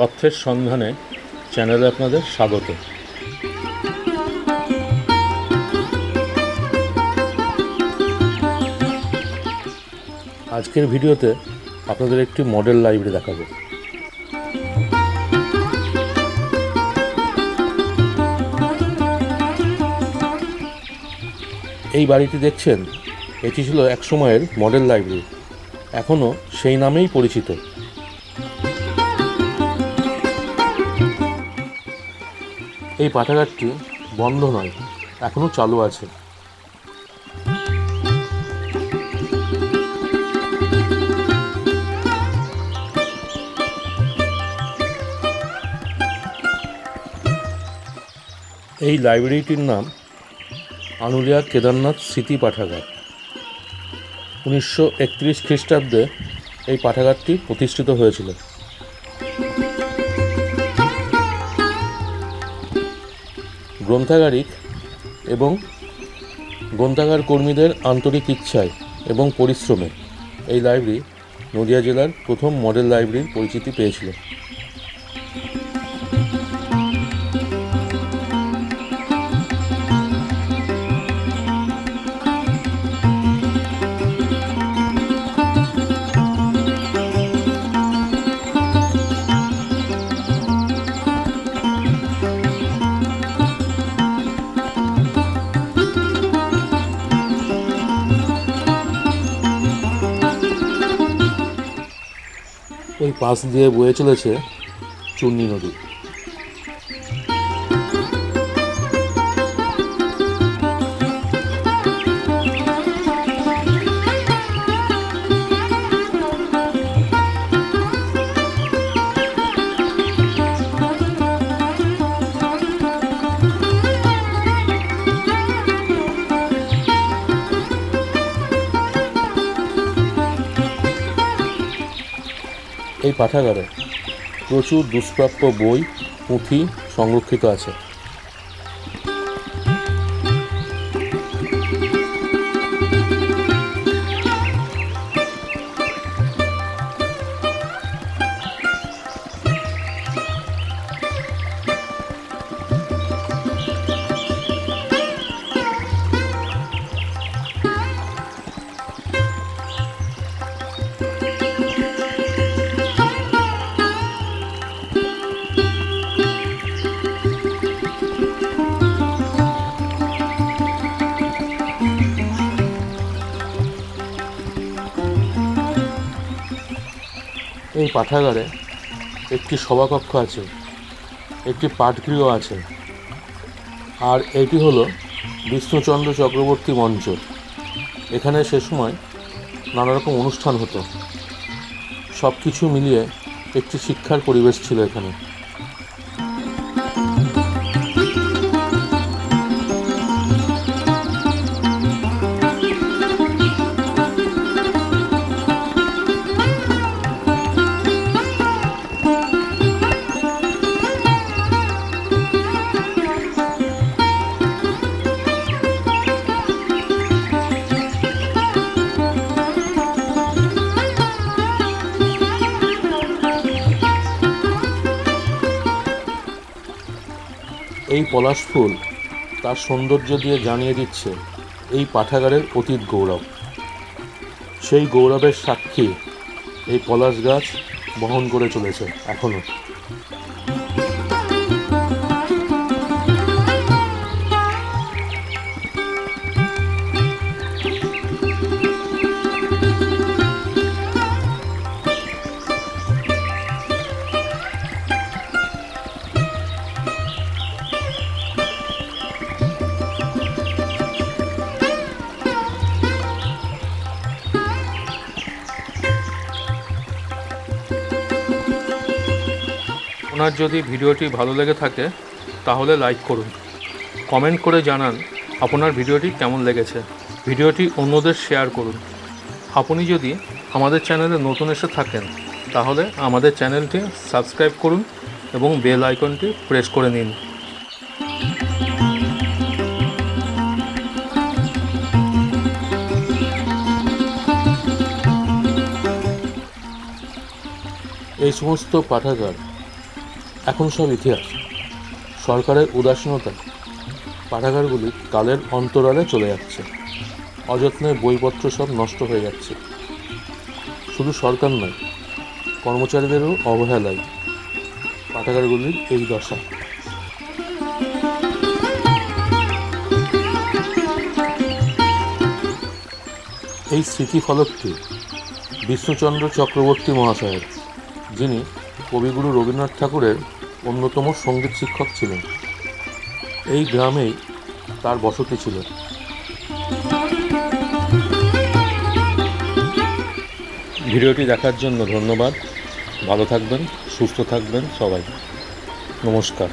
তথ্যের সন্ধানে চ্যানেলে আপনাদের স্বাগত। আজকের ভিডিওতে আপনাদের একটি মডেল লাইব্রেরি দেখাবো। এই বাড়িটি দেখছেন? এটি ছিল এক সময়ের মডেল লাইব্রেরি। এখনও সেই নামেই পরিচিত। এই পাঠাগারটি বন্ধ নয় এখনও চালু আছে। এই লাইব্রেরিটির নাম আনুলিয়া কেদারনাথ স্মৃতি পাঠাগার। উনিশশো একত্রিশ খ্রিস্টাব্দে এই পাঠাগারটি প্রতিষ্ঠিত হয়েছিল। গ্রন্থাগারিক এবং গ্রন্থাগার কর্মীদের আন্তরিক ইচ্ছায় এবং পরিশ্রমে এই লাইব্রেরি নদিয়া জেলার প্রথম মডেল লাইব্রেরির পরিচিতি পেয়েছিল। পাশ দিয়ে বয়ে চলেছে চূর্ণী নদী। এই পাঠাগারে প্রচুর দুষ্প্রাপ্য বই পুঁথি সংরক্ষিত আছে। এই পাঠাগারে একটি সভাকক্ষ আছে, একটি পাঠগৃহ আছে, আর এটি হলো বিষ্ণুচন্দ্র চক্রবর্তী মঞ্চ। এখানে সে সময় নানা রকম অনুষ্ঠান হতো। সব কিছু মিলিয়ে একটি শিক্ষার পরিবেশ ছিল এখানে। এই পলাশ ফুল তার সৌন্দর্য দিয়ে জানিয়ে দিচ্ছে এই পাঠাগারের অতীত গৌরব। সেই গৌরবের সাক্ষী এই পলাশ গাছ বহন করে চলেছে এখনও ওনার যদি ভিডিওটি ভালো লেগে থাকে, তাহলে লাইক করুন। কমেন্ট করে জানান আপনার ভিডিওটি কেমন লেগেছে। ভিডিওটি অন্যদের শেয়ার করুন। আপনি যদি আমাদের চ্যানেলে নতুন এসে থাকেন, তাহলে আমাদের চ্যানেলটি সাবস্ক্রাইব করুন এবং বেল আইকনটি প্রেস করে নিন। এই সমস্ত পাঠাগার এখন সব ইতিহাস। সরকারের উদাসীনতায় পাঠাগারগুলি কালের অন্তরালে চলে যাচ্ছে। অযত্নে বইপত্র সব নষ্ট হয়ে যাচ্ছে। শুধু সরকার নয়, কর্মচারীদেরও অবহেলায়। পাঠাগারগুলির এই দশা। এই স্মৃতিফলকটি বিষ্ণুচন্দ্র চক্রবর্তী মহাশয়ের, যিনি কবিগুরু রবীন্দ্রনাথ ঠাকুরের অন্যতম সংগীত শিক্ষক ছিলেন। এই গ্রামেই তার বসতি ছিল। ভিডিওটি দেখার জন্য ধন্যবাদ। ভালো থাকবেন, সুস্থ থাকবেন সবাই। নমস্কার।